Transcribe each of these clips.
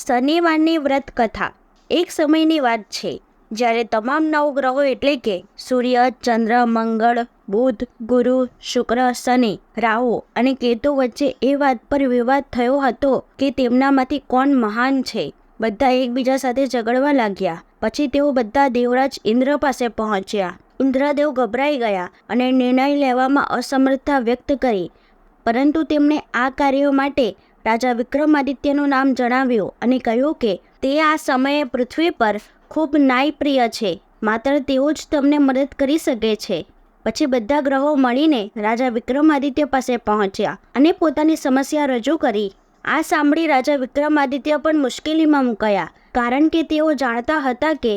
શનિવારની વ્રત કથા એક સમયની વાત છે, જ્યારે તમામ નવગ્રહો એટલે કે સૂર્ય, ચંદ્ર, મંગળ, બુધ, ગુરુ, શુક્ર, શનિ, રાહુ અને કેતુ વચ્ચે એ વાત પર વિવાદ થયો હતો કે તેમનામાંથી કોણ મહાન છે. બધા એકબીજા સાથે ઝઘડવા લાગ્યા. પછી તેઓ બધા દેવરાજ ઇન્દ્ર પાસે પહોંચ્યા. ઇન્દ્રદેવ ગભરાઈ ગયા અને નિર્ણય લેવામાં અસમર્થતા વ્યક્ત કરી. પરંતુ તેમણે આ કાર્યો માટે રાજા વિક્રમાદિત્યનું નામ જણાવ્યું અને કહ્યું કે તે આ સમયે પૃથ્વી પર ખૂબ નાયપ્રિય છે. માત્ર તેઓ જ તમને મદદ કરી શકે છે. પછી બધા ગ્રહો મળીને રાજા વિક્રમાદિત્ય પાસે પહોંચ્યા અને પોતાની સમસ્યા રજૂ કરી. આ સાંભળી રાજા વિક્રમાદિત્ય પણ મુશ્કેલીમાં મુકાયા, કારણ કે તેઓ જાણતા હતા કે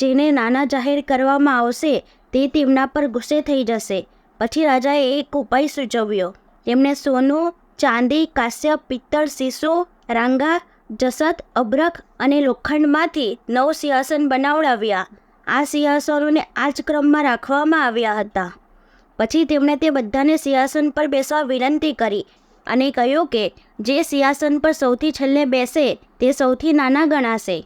જેને નાના જાહેર કરવામાં આવશે તે તેમના પર ગુસ્સે થઈ જશે. પછી રાજાએ એક ઉપાય સૂચવ્યો. તેમણે સોનું ચાંદી કાશ્યપ પિત્તળ શીશો રાંગા જસત અભ્રક અને લોખંડમાંથી નવ સિંહાસન બનાવડાવ્યા. આ સિંહાસનોને આ જ ક્રમમાં રાખવામાં આવ્યા હતા. પછી તેમણે તે બધાને સિંહાસન પર બેસવા વિનંતી કરી અને કહ્યું કે જે સિંહાસન પર સૌથી છેલ્લે બેસે તે સૌથી નાના ગણાશે.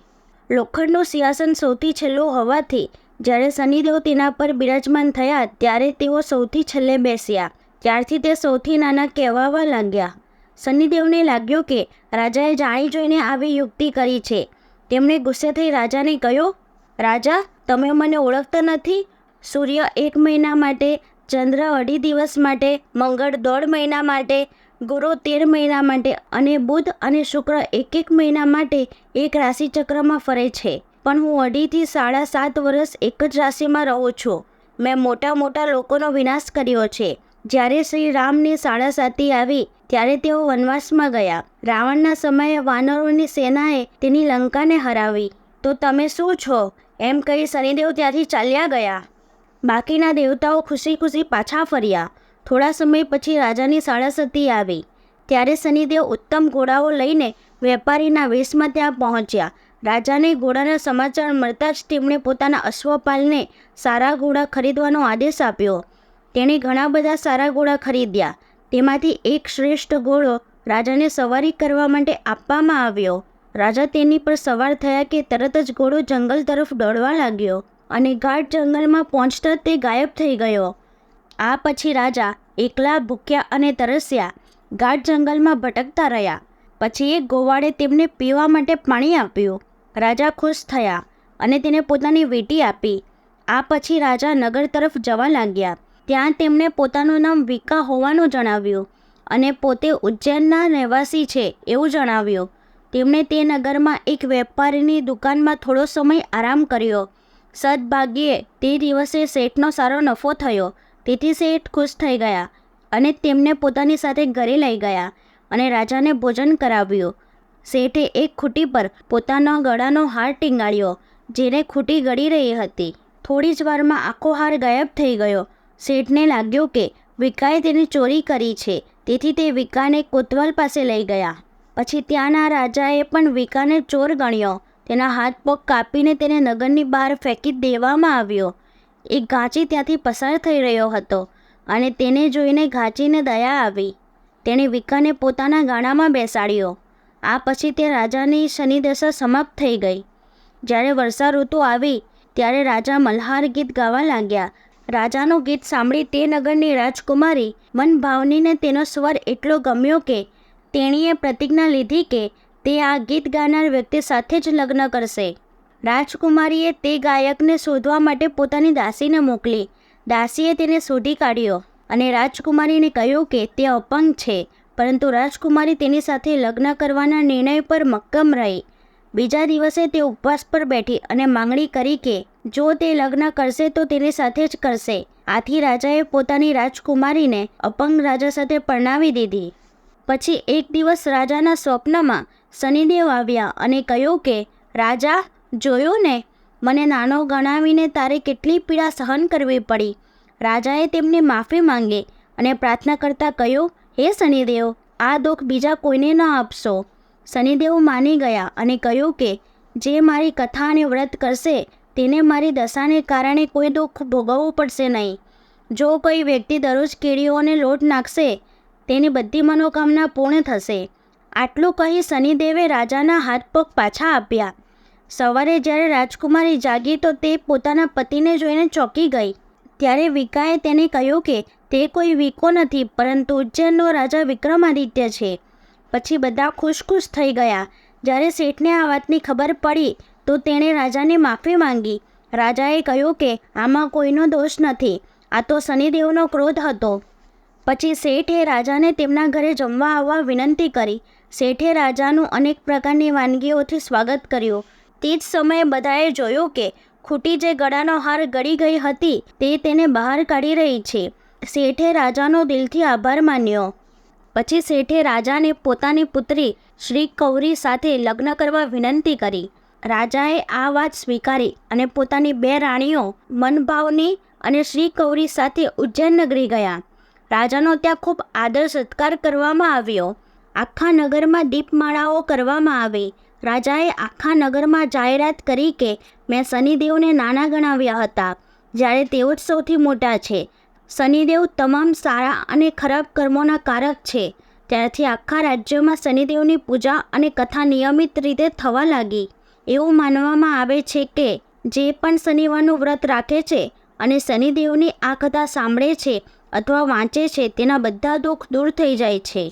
લોખંડનું સિંહાસન સૌથી છેલ્લું હોવાથી જ્યારે શનિદેવ તેના પર બિરાજમાન થયા ત્યારે તેઓ સૌથી છેલ્લે બેસ્યા. ત્યારથી તે સૌથી નાના કહેવાવા લાગ્યા. શનિદેવને લાગ્યું કે રાજાએ જાણી જોઈને આવી યુક્તિ કરી છે. તેમણે ગુસ્સે થઈ રાજાને કહ્યું, રાજા, તમે મને ઓળખતા નથી. સૂર્ય એક મહિના માટે, ચંદ્ર અઢી દિવસ માટે, મંગળ દોઢ મહિના માટે, ગુરુ તેર મહિના માટે અને બુધ અને શુક્ર એક એક મહિના માટે એક રાશિચક્રમાં ફરે છે. પણ હું અઢીથી સાડા સાત વર્ષ એક જ રાશિમાં રહું છું. મેં મોટા મોટા લોકોનો વિનાશ કર્યો છે. જ્યારે શ્રી રામની સાડા સાતી આવી, ત્યારે તેઓ વનવાસમાં ગયા. રાવણના સમયે વાનરોની સેનાએ તેની લંકાને હરાવી. તો તમે શું છો? એમ કહી શનિદેવ ત્યાંથી ચાલ્યા ગયા. બાકીના દેવતાઓ ખુશી ખુશી પાછા ફર્યા. થોડા સમય પછી રાજાની સાડાસતી આવી. ત્યારે શનિદેવ ઉત્તમ ઘોડાઓ લઈને વેપારીના વેશમાં ત્યાં પહોંચ્યા. રાજાને ઘોડાના સમાચાર મળતા જ તેમણે પોતાના અશ્વપાલને સારા ઘોડા ખરીદવાનો આદેશ આપ્યો. તેણે ઘણા બધા સારા ઘોડા ખરીદ્યા. તેમાંથી એક શ્રેષ્ઠ ઘોડો રાજાને સવારી કરવા માટે આપવામાં આવ્યો. રાજા તેની પર સવાર થયા કે તરત જ ઘોડો જંગલ તરફ દોડવા લાગ્યો અને ગાઢ જંગલમાં પહોંચતા તે ગાયબ થઈ ગયો. આ પછી રાજા એકલા ભૂખ્યા અને તરસ્યા ગાઢ જંગલમાં ભટકતા રહ્યા. પછી એક ગોવાળે તેમને પીવા માટે પાણી આપ્યું. રાજા ખુશ થયા અને તેને પોતાની વીટી આપી. આ પછી રાજા નગર તરફ જવા લાગ્યા. ત્યાં તેમણે પોતાનું નામ વિકા હોવાનું જણાવ્યું અને પોતે ઉજ્જૈનના રહેવાસી છે એવું જણાવ્યું. તેમણે તે નગરમાં એક વેપારીની દુકાનમાં થોડો સમય આરામ કર્યો. સદભાગ્યે તે દિવસે શેઠનો સારો નફો થયો. તેથી શેઠ ખુશ થઈ ગયા અને તેમને પોતાની સાથે ઘરે લઈ ગયા અને રાજાને ભોજન કરાવ્યું. શેઠે એક ખૂટી પર પોતાનો ગળાનો હાર ટીંગાળ્યો જેને ખૂટી ગળી રહી હતી. થોડી જ વારમાં આખો હાર ગાયબ થઈ ગયો. શેઠને લાગ્યું કે વિકાએ તેની ચોરી કરી છે. તેથી તે વિકાને કોતવાલ પાસે લઈ ગયા. પછી ત્યાંના રાજાએ પણ વિકાને ચોર ગણ્યો. તેના હાથ પગ કાપીને તેને નગરની બહાર ફેંકી દેવામાં આવ્યો. એક ઘાંચી ત્યાંથી પસાર થઈ રહ્યો હતો અને તેને જોઈને ઘાંચીને દયા આવી. તેણે વિકાને પોતાના ગાણામાં બેસાડ્યો. આ પછી તે રાજાની શનિદશા સમાપ્ત થઈ ગઈ. જ્યારે વર્ષા ઋતુ આવી, ત્યારે રાજા મલ્હાર ગીત ગાવા લાગ્યા. રાજાનું ગીત સાંભળી તે નગરની રાજકુમારી મન ભાવનીને તેનો સ્વર એટલો ગમ્યો કે તેણીએ પ્રતિજ્ઞા લીધી કે તે આ ગીત ગાનાર વ્યક્તિ સાથે જ લગ્ન કરશે. રાજકુમારીએ તે ગાયકને શોધવા માટે પોતાની દાસીને મોકલી. દાસીએ તેને શોધી કાઢ્યો અને રાજકુમારીને કહ્યું કે તે અપંગ છે, પરંતુ રાજકુમારી તેની સાથે લગ્ન કરવાના નિર્ણય પર મક્કમ રહી. બીજા દિવસે તે ઉપવાસ પર બેઠી અને માંગણી કરી કે જો તે લગ્ન કરશે તો તેની સાથે જ કરશે. આથી રાજાએ પોતાની રાજકુમારીને અપંગ રાજા સાથે પરણાવી દીધી. પછી એક દિવસ રાજાના સ્વપ્નમાં શનિદેવ આવ્યા અને કહ્યું કે, રાજા, જોયું ને? મને નાનો ગણાવીને તારે કેટલી પીડા સહન કરવી પડી. રાજાએ તેમની માફી માંગી અને પ્રાર્થના કરતાં કહ્યું, હે શનિદેવ, આ દુઃખ બીજા કોઈને ન આપશો. શનિદેવ માની ગયા અને કહ્યું કે, જે મારી કથા અને વ્રત કરશે તેને મારી દશાને કારણે કોઈ દુઃખ ભોગવવું પડશે નહીં. જો કોઈ વ્યક્તિ દરરોજ કેળીઓને લોટ નાખશે, તેની બધી મનોકામના પૂર્ણ થશે. આટલું કહી શનિદેવે રાજાના હાથ પગ પાછા આપ્યા. સવારે જ્યારે રાજકુમારી જાગી તો તે પોતાના પતિને જોઈને ચોંકી ગઈ. ત્યારે વિકાએ તેને કહ્યું કે તે કોઈ વિકો નથી, પરંતુ ઉજ્જૈનનો રાજા વિક્રમાદિત્ય છે. પછી બધા ખુશ ખુશ થઈ ગયા. જ્યારે શેઠને આ વાતની ખબર પડી તો તેણે રાજાને માફી માંગી. રાજાએ કહ્યું કે, આમાં કોઈનો દોષ નથી. આ તો શનિદેવનો ક્રોધ હતો. પછી શેઠે રાજાને તેમના ઘરે જમવા આવવા વિનંતી કરી. શેઠે રાજાનું અનેક પ્રકારની વાનગીઓથી સ્વાગત કર્યું. તે જ સમયે બધાએ જોયું કે, ખૂટી જે ગળાનો હાર ગળી ગઈ હતી, તે તેને બહાર કાઢી રહી છે. શેઠે રાજાનો દિલથી આભાર માન્યો. પછી શેઠે રાજાને પોતાની પુત્રી શ્રી કૌરી સાથે લગ્ન કરવા વિનંતી કરી. રાજાએ આ વાત સ્વીકારી અને પોતાની બે રાણીઓ મનભાવની અને શ્રી કૌરી સાથે ઉજ્જૈન નગરી ગયા. રાજાનો ત્યાં ખૂબ આદર સત્કાર કરવામાં આવ્યો. આખા નગરમાં દીપમાળાઓ કરવામાં આવી. રાજાએ આખા નગરમાં જાહેરાત કરી કે મેં શનિદેવને નાના ગણાવ્યા હતા, જ્યારે તેઓ જ સૌથી મોટા છે. શનિદેવ તમામ સારા અને ખરાબ કર્મોના કારક છે. ત્યારથી આખા રાજ્યમાં શનિદેવની પૂજા અને કથા નિયમિત રીતે થવા લાગી. એવું માનવામાં આવે છે કે જે પણ શનિવારનું વ્રત રાખે છે અને શનિદેવની આ કથા સાંભળે છે અથવા વાંચે છે તેના બધા દુઃખ દૂર થઈ જાય છે.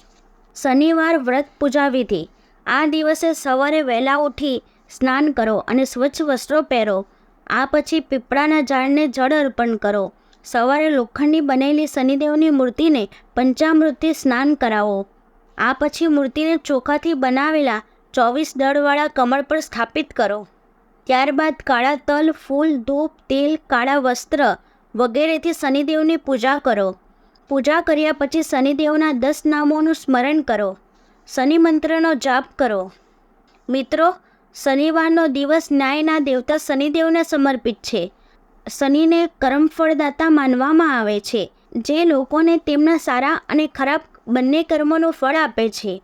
શનિવાર વ્રત પૂજા વિધિ. આ દિવસે સવારે વહેલા ઉઠી સ્નાન કરો અને સ્વચ્છ વસ્ત્રો પહેરો. આ પછી પીપળાના ઝાડને જળ અર્પણ કરો. સવારે લોખંડની બનેલી શનિદેવની મૂર્તિને પંચામૃતથી સ્નાન કરાવો. આ પછી મૂર્તિને ચોખાથી બનાવેલા ચોવીસ દળવાળા કમળ પર સ્થાપિત કરો. ત્યારબાદ કાળા તલ, ફૂલ, ધૂપ, તેલ, કાળા વસ્ત્ર વગેરેથી શનિદેવની પૂજા કરો. પૂજા કર્યા પછી શનિદેવના દસ નામોનું સ્મરણ કરો. શનિ મંત્રનો જાપ કરો. મિત્રો, શનિવારનો દિવસ ન્યાયના દેવતા શનિદેવને સમર્પિત છે. શનિને કર્મફળદાતા માનવામાં આવે છે. જે લોકોને તેમના સારા અને ખરાબ બંને કર્મોનું ફળ આપે છે.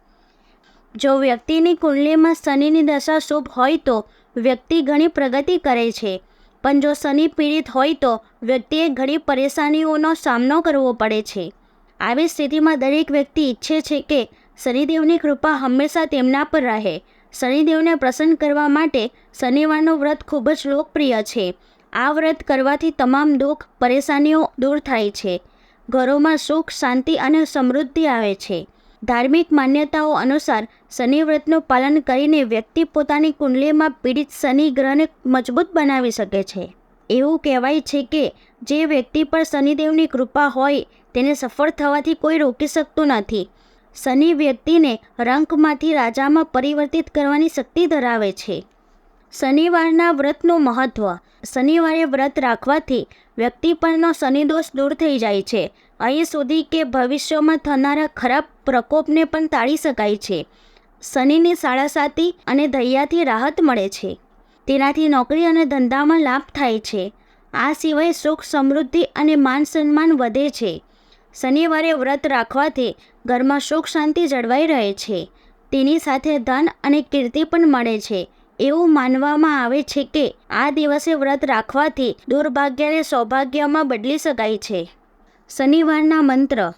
જો વ્યક્તિની કુંડલીમાં શનિની દશા શુભ હોય તો વ્યક્તિ ઘણી પ્રગતિ કરે છે. પણ જો શનિ પીડિત હોય તો વ્યક્તિએ ઘણી પરેશાનીઓનો સામનો કરવો પડે છે. આવી સ્થિતિમાં દરેક વ્યક્તિ ઈચ્છે છે કે શનિદેવની કૃપા હંમેશા તેમના પર રહે. શનિદેવને પ્રસન્ન કરવા માટે શનિવારનું વ્રત ખૂબ જ લોકપ્રિય છે. આ વ્રત કરવાથી તમામ દુઃખ, પરેશાનીઓ દૂર થાય છે. ઘરોમાં સુખ, શાંતિ અને સમૃદ્ધિ આવે છે. ધાર્મિક માન્યતાઓ અનુસાર શનિ વ્રતનું પાલન કરીને વ્યક્તિ પોતાની કુંડલીમાં પીડિત શનિ ગ્રહને મજબૂત બનાવી શકે છે. એવું કહેવાય છે કે જે વ્યક્તિ પર શનિદેવની કૃપા હોય તેને સફળ થવાથી કોઈ રોકી શકતું નથી. શનિ વ્યક્તિને રંકમાંથી રાજામાં પરિવર્તિત કરવાની શક્તિ ધરાવે છે. શનિવારના વ્રતનું મહત્ત્વ શનિવારે વ્રત રાખવાથી વ્યક્તિ પરનો શનિદોષ દૂર થઈ જાય છે. અહીં સુધી કે ભવિષ્યમાં થનારા ખરાબ પ્રકોપને પણ ટાળી શકાય છે. શનિની સાડાસાતી અને દૈયાથી રાહત મળે છે. તેનાથી નોકરી અને ધંધામાં લાભ થાય છે. આ સિવાય સુખ, સમૃદ્ધિ અને માન સન્માન વધે છે. શનિવારે વ્રત રાખવાથી ઘરમાં સુખ શાંતિ જળવાઈ રહે છે. તેની સાથે ધન અને કીર્તિ પણ મળે છે. એવું માનવામાં આવે છે કે આ દિવસે વ્રત રાખવાથી દુર્ભાગ્યને સૌભાગ્યમાં બદલી શકાય છે. શનિવારના મંત્ર.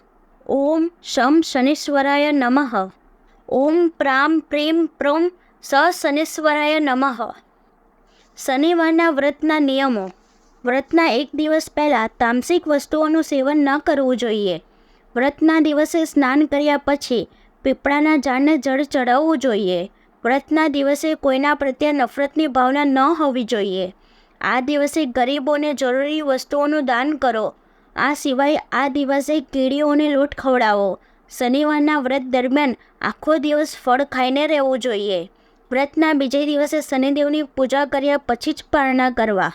ઓમ શમ શનીશ્વરાય નમઃ. ઓમ પ્રામ પ્રેમ પ્રોમ સ શનીશ્વરાય નમઃ. શનિવારના વ્રતના નિયમો. વ્રતના એક દિવસ પહેલાં તામસિક વસ્તુઓનું સેવન ન કરવું જોઈએ. વ્રતના દિવસે સ્નાન કર્યા પછી પીપળાના ઝાડને જળ ચડાવવું જોઈએ. વ્રતના દિવસે કોઈના પ્રત્યે નફરતની ભાવના ન હોવી જોઈએ. આ દિવસે ગરીબોને જરૂરી વસ્તુઓનું દાન કરો. આ સિવાય આ દિવસે કીડીઓને લોટ ખવડાવો. શનિવારના વ્રત દરમિયાન આખો દિવસ ફળ ખાઈને રહેવું જોઈએ. વ્રતના બીજે દિવસે શનિદેવની પૂજા કર્યા પછી જ પારણા કરવા.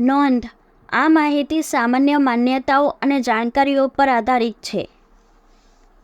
નોંધ, આ માહિતી સામાન્ય માન્યતાઓ અને જાણકારીઓ પર આધારિત છે.